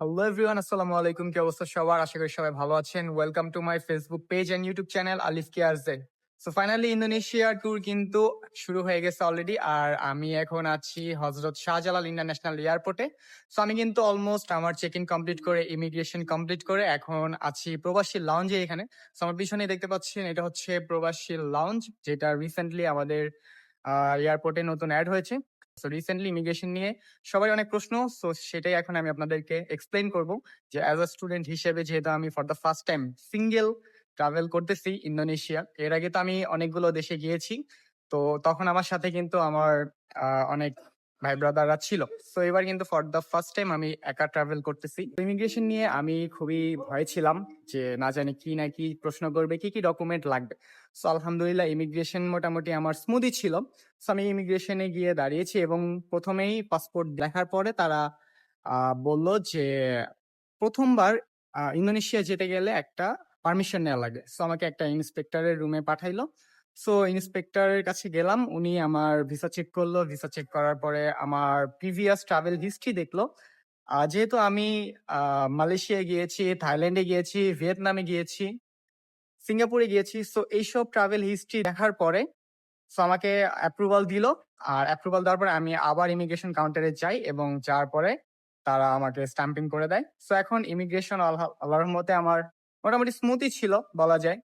Hello everyone আসসালামু আলাইকুম কি অবস্থা সবার আশা করি সবাই ভালো আছেন welcome to my Facebook page and YouTube channel Alif care Z so finally Indonesia tour কিন্তু শুরু হয়ে গেছে অলরেডি আর আমি এখন আছি হজরত শাহজালাল ইন্টারন্যাশনাল এয়ারপোর্টে সো আমি কিন্তু অলমোস্ট আমার চেক ইন কমপ্লিট করে ইমিগ্রেশন কমপ্লিট করে এখন আছি প্রবাসী লাউঞ্জে এখানে সো আমার পিছনে দেখতে পাচ্ছেন এটা হচ্ছে প্রবাসী লাউঞ্জ যেটা রিসেন্টলি আমাদের এয়ারপোর্টে নতুন অ্যাড হয়েছে সো রিসেন্টলি ইমিগ্রেশন নিয়ে সবাই অনেক প্রশ্ন সো সেটাই এখন আমি আপনাদেরকে এক্সপ্লেন করব যে অ্যাজ আ স্টুডেন্ট হিসেবে যেহেতু আমি for the first time single travel করতেছি ইন্দোনেশিয়া, এর আগে তো আমি অনেকগুলো দেশে গিয়েছি, তো তখন আমার সাথে কিন্তু আমার অনেক ভাই ব্রাদাররা ছিল। তো এবার কিন্তু ফর দ্য ফার্স্ট টাইম আমি একা ট্রাভেল করতেছি। ইমিগ্রেশন নিয়ে আমি খুবই ভয় ছিলাম যে না জানি কি না কি প্রশ্ন করবে, কি কি ডকুমেন্ট লাগবে। সো আলহামদুলিল্লাহ ইমিগ্রেশন মোটামুটি আমার স্মুদি ছিল। সো আমি ইমিগ্রেশনে গিয়ে দাঁড়িয়েছি এবং প্রথমেই পাসপোর্ট দেখার পরে তারা বলল যে প্রথমবার ইন্দোনেশিয়া যেতে গেলে একটা পারমিশন নেওয়া লাগে। সো আমাকে একটা ইন্সপেক্টরের রুমে পাঠাইলো। সো ইন্সপেক্টরের কাছে গেলাম উনি আমার ভিসা চেক করল ভিসা চেক করার পরে আমার প্রিভিয়াস ট্রাভেল হিস্ট্রি দেখল। যেহেতু আমি আহ, মালয়েশিয়া গিয়েছি থাইল্যান্ডে গিয়েছি ভিয়েতনামে গিয়েছি সিঙ্গাপুরে গিয়েছি সো এইসব ট্রাভেল হিস্ট্রি দেখার পরে সো আমাকে অ্যাপ্রুভাল দিল। আর অ্যাপ্রুভাল দেওয়ার পরে আমি আবার ইমিগ্রেশন কাউন্টারে যাই এবং যাওয়ার পরে তারা আমাকে স্ট্যাম্পিং করে দেয়। সো এখন ইমিগ্রেশন আল্লাহর মতে আমার মোটামুটি স্মুথই ছিল বলা যায়।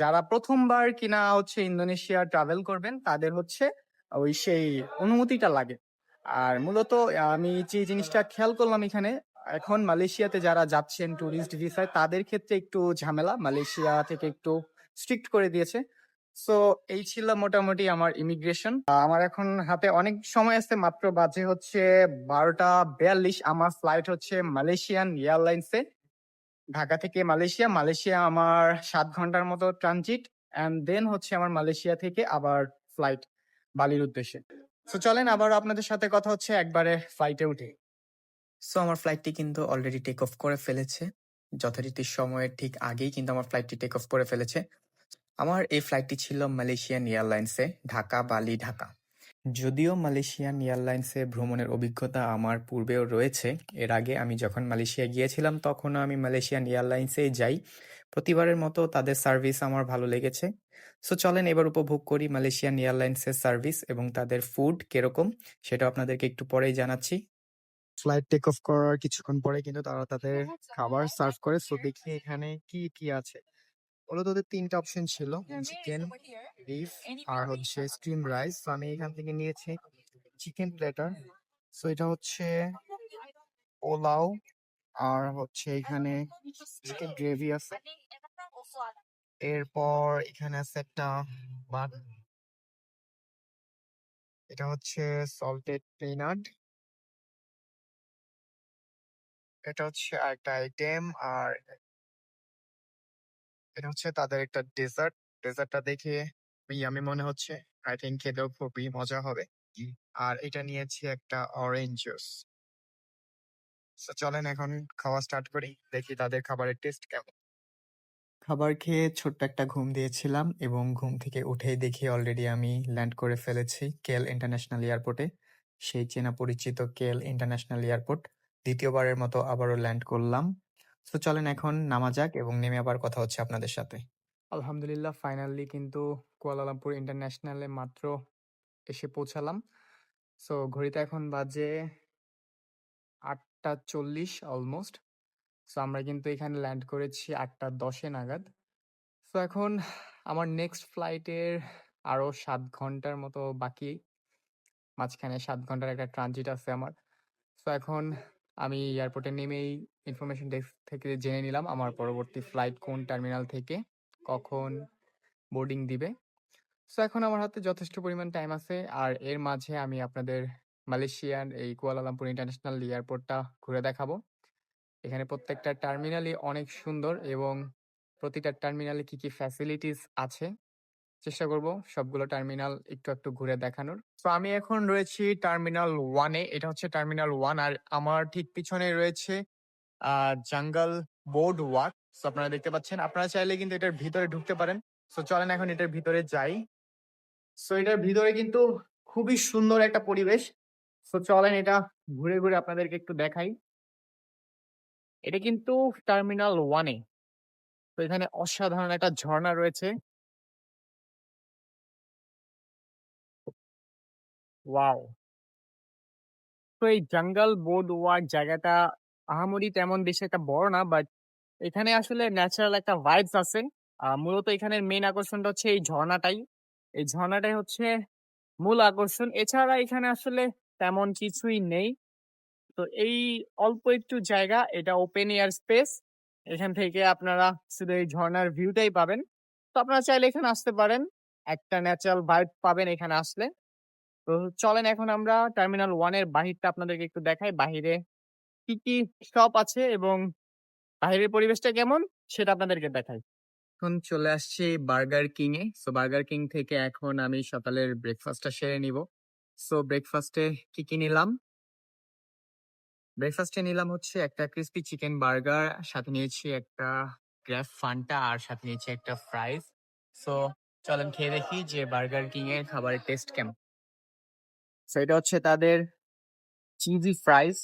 যারা প্রথমবার কিনা হচ্ছে ইন্দোনেশিয়া ট্রাভেল করবেন, তাদের হচ্ছে ওই সেই অনুমতিটা লাগে। আর মূলত আমি যে জিনিসটা খেয়াল করলাম এখানে, এখন মালয়েশিয়াতে যারা যাচ্ছেন ট্যুরিস্ট ভিসায় তাদের ক্ষেত্রে একটু ঝামেলা। মালয়েশিয়া থেকে একটু স্ট্রিক্ট করে দিয়েছে। সো এই ছিল মোটামুটি আমার ইমিগ্রেশন আমার এখন হাতে অনেক সময় আছে, মাত্র বাজে হচ্ছে বারোটা বিয়াল্লিশ। আমার ফ্লাইট হচ্ছে মালয়েশিয়ান এয়ারলাইন্সে ঢাকা থেকে মালয়েশিয়া। মালয়েশিয়া আমার সাত ঘণ্টার মতো ট্রানজিট অ্যান্ড দেন হচ্ছে আমার মালয়েশিয়া থেকে আবার ফ্লাইট বালির উদ্দেশ্যে। তো চলেন আবার আপনাদের সাথে কথা হচ্ছে একবারে ফ্লাইটে উঠে। সো আমার ফ্লাইটটি কিন্তু অলরেডি টেক অফ করে ফেলেছে। যথারীতি সময়ের ঠিক আগেই কিন্তু আমার ফ্লাইটটি টেক অফ করে ফেলেছে। আমার এই ফ্লাইটটি ছিল মালয়েশিয়ান এয়ারলাইন্সে ঢাকা বালি ঢাকা যদিও মালয়েশিয়ান এয়ারলাইন্সে ভ্রমণের অভিজ্ঞতা আমার পূর্বেও রয়েছে এর আগে আমি যখন মালয়েশিয়া গিয়েছিলাম তখনও আমি মালয়েশিয়ান এয়ারলাইন্সেই যাই। প্রতিবারের মতো তাদের সার্ভিস আমার ভালো লেগেছে। সো চলেন এবার উপভোগ করি মালয়েশিয়ান এয়ারলাইন্সের সার্ভিস এবং তাদের ফুড কীরকম সেটা আপনাদেরকে একটু পরেই জানাচ্ছি। ফ্লাইট টেক অফ করার কিছুক্ষণ পরে কিন্তু তারা তাদের খাবার সার্ভ করে। সো দেখি এখানে কি কি আছে। মূলত ওদের তিনটা অপশন ছিল চিকেন বিফ আর হচ্ছে স্টিম রাইস তো আমি এখান থেকে নিয়েছি চিকেন প্লেটার সো এটা হচ্ছে পোলাও আর হচ্ছে এখানে চিকেন গ্রেভি আছে। এরপর এখানে আছে একটা ভাত এটা হচ্ছে সল্টেড পিনাট এটা হচ্ছে একটা আইটেম আর এটা হচ্ছে তাদের একটা ডেজার্ট ডেজার্টটা দেখে ইয়ামি মনে হচ্ছে। আই থিঙ্ক খেতেও খুবই মজা হবে। আর এটা নিয়েছি একটা অরেঞ্জ জুস চলেন এখন খাওয়া স্টার্ট করি। দেখি তাদের খাবারের টেস্ট কেমন। খাবার খেয়ে ছোট্ট একটা ঘুম দিয়েছিলাম এবং ঘুম থেকে উঠেই দেখি অলরেডি আমি ল্যান্ড করে ফেলেছি কেল ইন্টারন্যাশনাল এয়ারপোর্টে সেই চেনা পরিচিত কেল ইন্টারন্যাশনাল এয়ারপোর্ট দ্বিতীয়বারের মতো আবারও ল্যান্ড করলাম। তো চলেন এখন নামা যাক এবং নেমে আবার কথা হচ্ছে আপনাদের সাথে। আলহামদুলিল্লাহ ফাইনালি কিন্তু কুয়ালালামপুর ইন্টারন্যাশনালে মাত্র এসে পৌঁছালাম। সো ঘড়িতে এখন বাজে আটটা চল্লিশ অলমোস্ট সো আমরা কিন্তু এখানে ল্যান্ড করেছি আটটা দশে নাগাদ। সো এখন আমার নেক্সট ফ্লাইটের আরও সাত ঘণ্টার মতো বাকি। মাঝখানে সাত ঘণ্টার একটা ট্রানজিট আছে আমার। সো এখন আমি এয়ারপোর্টে নেমেই ইনফরমেশন ডেস্ক থেকে জেনে নিলাম আমার পরবর্তী ফ্লাইট কোন টার্মিনাল থেকে কখন বোর্ডিং দিবে। সো এখন আমার হাতে যথেষ্ট পরিমাণ টাইম আছে আর এর মাঝে আমি আপনাদের মালয়েশিয়ান এই কুয়ালালামপুর ইন্টারন্যাশনাল এয়ারপোর্টটা ঘুরে দেখাবো। এখানে প্রত্যেকটা টার্মিনালই অনেক সুন্দর এবং প্রতিটা টার্মিনালে কি কি ফ্যাসিলিটিস আছে চেষ্টা করব সবগুলো টার্মিনাল একটু একটু ঘুরে দেখানোর। তো আমি এখন রয়েছি টার্মিনাল ওয়ানে এটা হচ্ছে টার্মিনাল ওয়ান আর আমার ঠিক পিছনে রয়েছে জাঙ্গল বোর্ড ওয়াক আপনারা দেখতে পাচ্ছেন। আপনারা চাইলে কিন্তু এটার ভিতরে ঢুকতে পারেন। সো চলেন এখন এটার ভিতরে যাই। সো এটার ভিতরে কিন্তু খুবই সুন্দর একটা পরিবেশ। সো চলেন এটা ঘুরে ঘুরে আপনাদেরকে একটু দেখাই। এটা কিন্তু টার্মিনাল ওয়ানে তো এখানে অসাধারণ একটা ঝর্ণা রয়েছে। ওয়াও! তো এই জঙ্গল বোর্ড ওয়াক জায়গাটা আহামরি তেমন বেশি একটা বড় না। বাট এখানে আসলে ন্যাচারাল একটা ভাইবস আছে। মূলত এখানের মেইন আকর্ষণটা হচ্ছে এই ঝর্ণাটাই। এই ঝর্ণাটাই হচ্ছে মূল আকর্ষণ। এছাড়া এখানে আসলে তেমন কিছুই নেই। তো এই অল্প একটু জায়গা, এটা ওপেন এয়ার স্পেস। এখান থেকে আপনারা শুধু এই ঝর্ণার ভিউটাই পাবেন। তো আপনারা চাইলে এখানে আসতে পারেন। একটা ন্যাচারাল ভাইব পাবেন এখানে আসলে। তো চলেন এখন আমরা টার্মিনাল 1 এর বাহিরটা আপনাদেরকে একটু দেখাই। বাহিরে কি, কি শপ আছে এবং বাহিরের পরিবেশটা কেমন সেটা আপনাদেরকে দেখাই। এখন চলে আসছি বার্গার কিং এ। সো বার্গার কিং থেকে এখন আমি সকালের ব্রেকফাস্টটা সেরে নিব। সো ব্রেকফাস্টে কি, কি নিলাম? ব্রেকফাস্টে নিলাম হচ্ছে একটা ক্রিসপি চিকেন বার্গার, সাথে নিয়েছি একটা গ্রাফ ফান্টা আর সাথে নিয়েছি একটা ফ্রাইজ। সো চলেন খেয়ে দেখি যে বার্গার কিং এর খাবারের টেস্ট কেমন। সো এটা হচ্ছে তাদের চিজি ফ্রাইজ।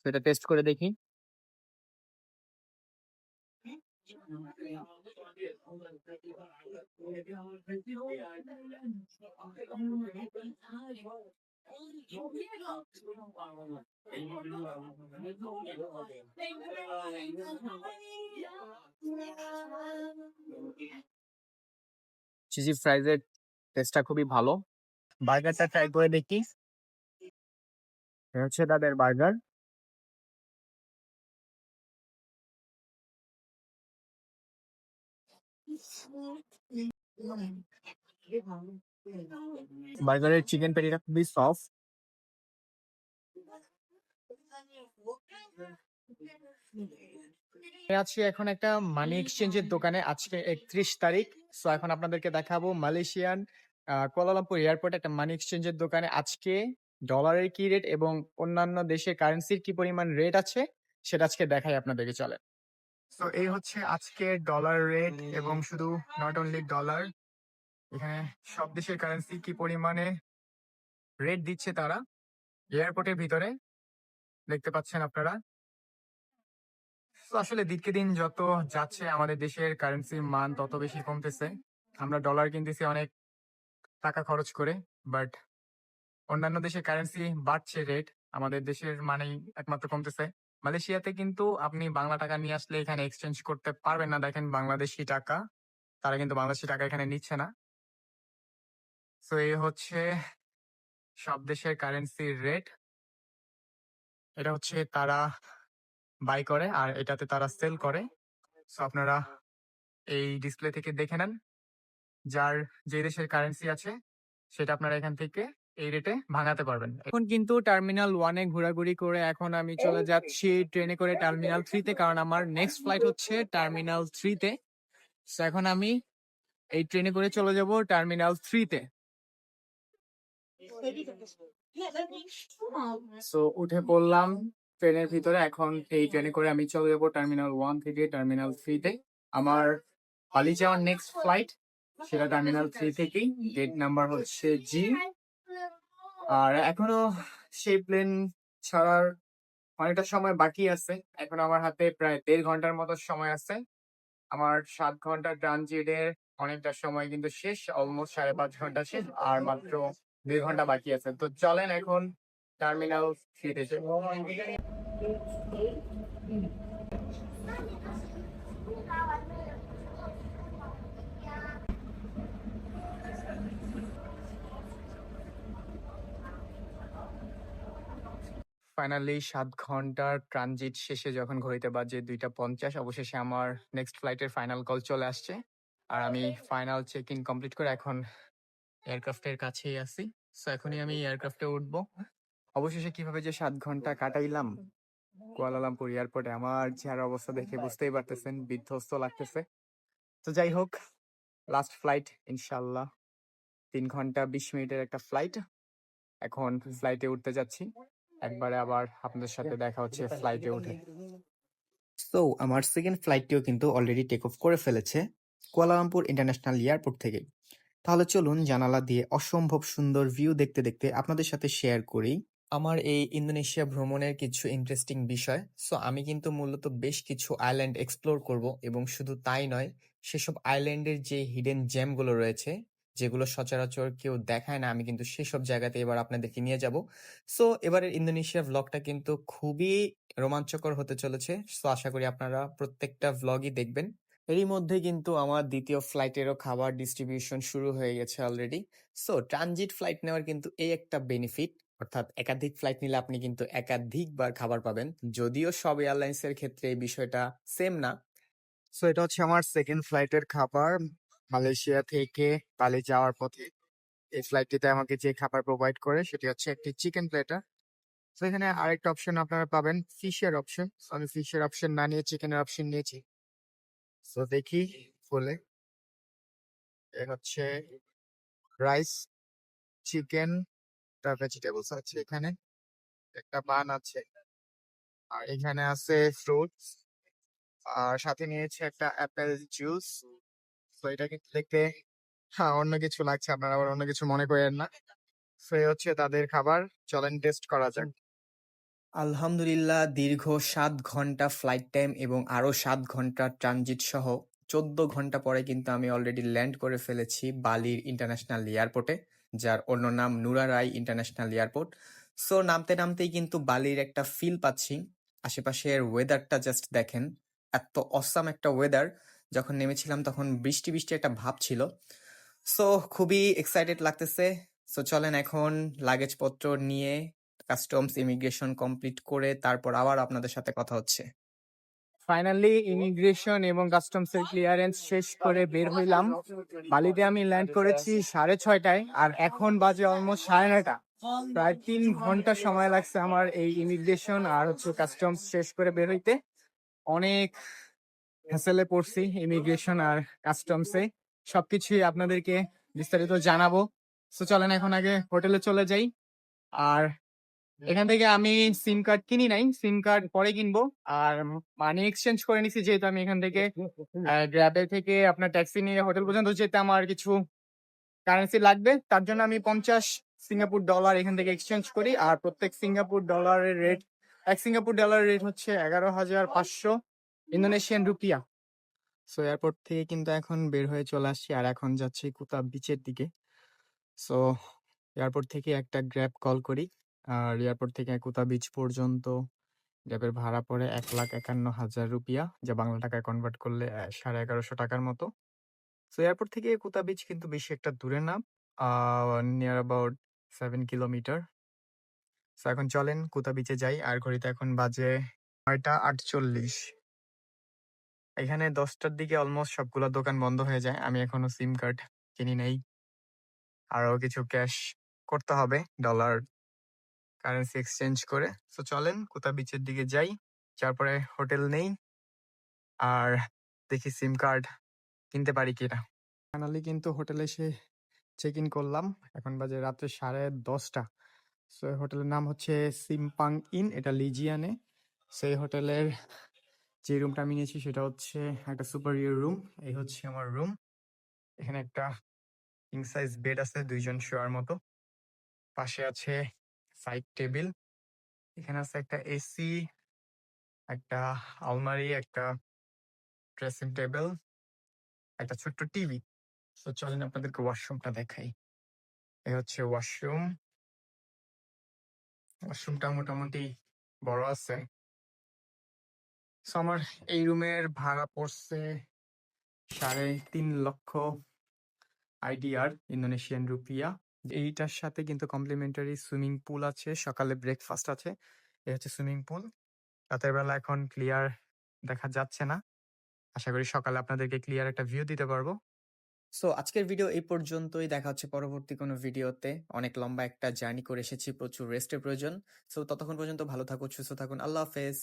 তো এটা টেস্ট করে দেখি। চিজি ফ্রাইজের টেস্টটা খুবই ভালো। বার্গারটা ট্রাই করে দেখি। হচ্ছে তাদের বার্গার। বার্গারের চিকেন প্যাটিটা খুবই সফট। আছি এখন একটা মানি এক্সচেঞ্জের দোকানে। আজকে ৩১ তারিখ। সো এখন আপনাদেরকে দেখাবো মালয়েশিয়ান আ কুয়ালালামপুর এয়ারপোর্টে একটা মানি এক্সচেঞ্জের দোকানে আজকে ডলারের কি রেট এবং অন্যান্য দেশের কারেন্সির কি পরিমাণ রেট আছে, সেটা আজকে দেখাই আপনাদেরকে চলে তো এই হচ্ছে আজকের ডলার রেট এবং শুধু নট অনলি ডলার এখানে সব দেশের কারেন্সি কি পরিমাণে রেট দিচ্ছে তারা, এয়ারপোর্টের ভিতরে, দেখতে পাচ্ছেন আপনারা। আসলে দিনকে দিন যত যাচ্ছে আমাদের দেশের কারেন্সির মান তত বেশি কমতেছে। আমরা ডলার কিনতেছি অনেক টাকা খরচ করে। বাট অন্যান্য দেশের কারেন্সি বাড়ছে রেট। আমাদের দেশের মানেই একমাত্র কমতেছে। মালয়েশিয়াতে কিন্তু আপনি বাংলা টাকা নিয়ে আসলে এখানে এক্সচেঞ্জ করতে পারবেন না। দেখেন বাংলাদেশী টাকা। তারা কিন্তু বাংলাদেশী টাকা এখানে নিচ্ছে না। সো এই হচ্ছে সব দেশের কারেন্সির রেট। এটা হচ্ছে তারা বাই করে আর এটাতে তারা সেল করে। সো আপনারা এই ডিসপ্লে থেকে দেখে নেন। যার যে দেশের কারেন্সি আছে, সেটা আপনারা এখান থেকে এই রেটে ভাঙাতে পারবেন। এখন কিন্তু টার্মিনাল ওয়ানে ঘোরাঘুরি করে এখন আমি চলে যাচ্ছি ট্রেনে করে টার্মিনাল 3 তে, কারণ আমার নেক্সট ফ্লাইট হচ্ছে টার্মিনাল 3 তে। সো এখন আমি এই ট্রেনে করে চলে যাব টার্মিনাল থ্রিতে সো উঠে পড়লাম ট্রেনের ভিতরে। এখন এই ট্রেনে করে আমি চলে যাব টার্মিনাল 1 থেকে টার্মিনাল 3 তে। আমার বালি যাওয়ার নেক্সট ফ্লাইট সেটা টার্মিনাল থ্রি থেকেই। গেট নাম্বার হচ্ছে জি। আর এখনও সেই প্লেন ছাড়ার অনেকটা সময় বাকি আছে। এখন আমার হাতে প্রায় দেড় ঘণ্টার মতো সময় আছে। আমার সাত ঘণ্টার ট্রানজিটের অনেকটা সময় কিন্তু শেষ। অলমোস্ট ৫.৫ ঘণ্টা শেষ। আর মাত্র ২ ঘণ্টা বাকি আছে। তো চলেন এখন টার্মিনাল 3 ফাইনালি সাত ঘণ্টার ট্রানজিট শেষে যখন ঘড়িতে বাজে ২টা ৫০ অবশেষে আমার নেক্সট ফ্লাইটের ফাইনাল কল চলে আসছে। আর আমি ফাইনাল চেক ইন কমপ্লিট করে এখন এয়ারক্রাফটের কাছেই আছি। সো এখনই আমি এয়ারক্রাফটে উঠব। অবশেষে কীভাবে যে সাত ঘণ্টা কাটাইলাম কুয়ালালামপুর এয়ারপোর্টে আমার চেহারার অবস্থা দেখে বুঝতেই পারতেছেন বিধ্বস্ত লাগতেছে। তো যাই হোক লাস্ট ফ্লাইট ইনশাআল্লাহ তিন ঘণ্টা ২০ মিনিটের একটা ফ্লাইট। এখন ফ্লাইটে উঠতে যাচ্ছি। একবারে আবার আপনাদের সাথে দেখা হচ্ছে ফ্লাইটে উঠে। সো আমার সেকেন্ড ফ্লাইটটিও কিন্তু অলরেডি টেক অফ করে ফেলেছে কুয়ালালামপুর ইন্টারন্যাশনাল এয়ারপোর্ট থেকে। তাহলে চলুন জানালা দিয়ে অসম্ভব সুন্দর ভিউ দেখতে, দেখতে আপনাদের সাথে শেয়ার করি আমার এই ইন্দোনেশিয়া ভ্রমণের কিছু ইন্টারেস্টিং বিষয়। সো আমি কিন্তু মূলত বেশ কিছু আইল্যান্ড এক্সপ্লোর করব এবং শুধু তাই নয়, সেসব আইল্যান্ডের যে হিডেন জ্যামগুলো রয়েছে, যেগুলো সচরাচর কেউ দেখায় না, আমি কিন্তু সেসব জায়গাতে এবার আপনাদেরকে নিয়ে যাব। সো এবারের ইন্দোনেশিয়া ভ্লগটা কিন্তু খুবই রোমাঞ্চকর হতে চলেছে। সো আশা করি আপনারা প্রত্যেকটা ভ্লগই দেখবেন। এরই মধ্যে কিন্তু আমার দ্বিতীয় ফ্লাইটেরও খাবার ডিস্ট্রিবিউশন শুরু হয়ে গেছে অলরেডি। সো ট্রানজিট ফ্লাইট নেওয়ার কিন্তু এই একটা বেনিফিট অর্থাৎ একাধিক ফ্লাইট নিলে আপনি কিন্তু একাধিকবার খাবার পাবেন। যদিও সব এয়ারলাইন্স এর ক্ষেত্রে এই বিষয়টা সেম না। সো এটা হচ্ছে আমার সেকেন্ড ফ্লাইটের খাবার মালয়েশিয়া থেকে বালি যাওয়ার পথে এই ফ্লাইটটিতে আমাকে যে খাবার প্রোভাইড করে সেটি হচ্ছে একটি চিকেন প্লেটার তো এখানে আরেকটা অপশন আপনারা পাবেন ফিশের অপশন আমি ফিশের অপশন না নিয়ে চিকেনের অপশন নিয়েছি। তো দেখি ফুলে এ হচ্ছে রাইস চিকেন তার ভেজিটেবলস আছে এখানে। একটা বান আছে। আর এখানে আছে ফ্রুটস আর সাথে নিয়েছে একটা অ্যাপেল জুস তো এটা কিন্তু দেখতে হ্যাঁ অন্য কিছু লাগছে। আপনারা আবার অন্য কিছু মনে করেন না। এই হচ্ছে তাদের খাবার। চলেন টেস্ট করা যাক। আলহামদুলিল্লাহ, দীর্ঘ সাত ঘণ্টা ফ্লাইট টাইম এবং আরও সাত ঘণ্টা ট্রানজিট সহ চোদ্দ ঘণ্টা পরে কিন্তু আমি অলরেডি ল্যান্ড করে ফেলেছি বালির ইন্টারন্যাশনাল এয়ারপোর্টে যার অন্য নাম নুরারাই ইন্টারন্যাশনাল এয়ারপোর্ট সো নামতে নামতেই কিন্তু বালির একটা ফিল পাচ্ছি। আশেপাশের ওয়েদারটা জাস্ট দেখেন, এত অসাম একটা ওয়েদার যখন নেমেছিলাম তখন বৃষ্টি বৃষ্টি একটা ভাব ছিল। সো খুবই এক্সাইটেড লাগতেছে। সো চলেন এখন লাগেজপত্র নিয়ে কাস্টমস ইমিগ্রেশন কমপ্লিট করে তারপর আবার আপনাদের সাথে কথা হচ্ছে। ফাইনালি ইমিগ্রেশন এবং কাস্টমস এর ক্লিয়ারেন্স শেষ করে বের হইলাম। বালিতে আমি ল্যান্ড করেছি সাড়ে ছয়টায় আর এখন বাজে অলমোস্ট সাড়ে নয়টা। প্রায় তিন ঘণ্টা সময় লাগছে আমার এই ইমিগ্রেশন আর হচ্ছে কাস্টমস শেষ করে বের হইতে। অনেক হ্যাসেলে পড়ছি ইমিগ্রেশন আর কাস্টমসে সবকিছুই আপনাদেরকে বিস্তারিত জানাব। তো চলেন এখন আগে হোটেলে চলে যাই। আর এখান থেকে আমি সিম কার্ড কিনি নাই সিম কার্ড পরে কিনবো। আর মানি এক্সচেঞ্জ করে নিছি, যেহেতু আমি এখান থেকে গ্র্যাবে থেকে আপনার ট্যাক্সি নিয়ে হোটেল পর্যন্ত যেতে আমার কিছু কারেন্সি লাগবে। তার জন্য আমি পঞ্চাশ সিঙ্গাপুর ডলার এখান থেকে এক্সচেঞ্জ করি। আর প্রত্যেক সিঙ্গাপুর ডলারের রেট এক সিঙ্গাপুর ডলারের রেট হচ্ছে এগারো হাজার পাঁচশো। ইন্দোনেশিয়ান রুপিয়া। সো এয়ারপোর্ট থেকে কিন্তু এখন বের হয়ে চলে আসছি আর এখন যাচ্ছি কুতা বিচের দিকে। সো এয়ারপোর্ট থেকে একটা গ্র্যাব কল করি। আর এয়ারপোর্ট থেকে কুতা বিচ পর্যন্ত গ্র্যাবের ভাড়া পড়ে এক লাখ একান্ন হাজার রুপিয়া, যা বাংলা টাকায় কনভার্ট করলে সাড়ে এগারোশো টাকার মতো। সো এয়ারপোর্ট থেকে কুতা বিচ কিন্তু বেশি একটা দূরে না near about seven kilometre so এখন চলেন কুতা বিচে যাই। আর ঘড়িতে এখন বাজে নয়টা আটচল্লিশ। এখানে দশটার দিকে অলমোস্ট সবগুলো দোকান বন্ধ হয়ে যায়। আমি এখনও সিম কার্ড কিনি নেই। আরও কিছু ক্যাশ করতে হবে ডলার কারেন্সি এক্সচেঞ্জ করে। সো চলেন কোথা বিচের দিকে যাই। তারপরে হোটেল নেই। আর দেখি সিম কার্ড কিনতে পারি কিনা। ফাইনালি কিন্তু হোটেলে এসে চেক ইন করলাম। এখন বাজে রাত্রে সাড়ে দশটা। সো হোটেলের নাম হচ্ছে সিমপাং ইন এটা লিজিয়ানে সেই হোটেলের যে রুমটা আমি নিয়েছি সেটা হচ্ছে একটা সুপারিয়র রুম। এই হচ্ছে আমার রুম। এখানে একটা কিং সাইজ বেড আছে, দুইজন শোয়ার মতো। পাশে আছে সাইড টেবিল এখানে আছে একটা এসি একটা আলমারি, একটা ড্রেসিং টেবিল একটা ছোট্ট টিভি তো চলেন আপনাদেরকে ওয়াশরুমটা দেখাই। এই হচ্ছে ওয়াশরুম ওয়াশরুমটা মোটামুটি বড় আছে। আমার এই রুমের ভাড়া পড়ছে সাড়ে তিন লক্ষ আইডিআর ইন্দোনেশিয়ান রুপিয়া। এইটার সাথে কিন্তু কমপ্লিমেন্টারি সুইমিং পুল আছে, সকালে ব্রেকফাস্ট আছে, এই হচ্ছে সুইমিং পুল। রাতের বেলা এখন ক্লিয়ার দেখা যাচ্ছে না। আশা করি সকালে আপনাদেরকে ক্লিয়ার একটা ভিউ দিতে পারব। সো আজকের ভিডিও এই পর্যন্তই, দেখা হচ্ছে পরবর্তী কোনো ভিডিওতে। অনেক লম্বা একটা জার্নি করে এসেছি, প্রচুর রেস্টের প্রয়োজন। সো ততক্ষণ পর্যন্ত ভালো থাকুন, সুস্থ থাকুন, আল্লাহ হাফেজ।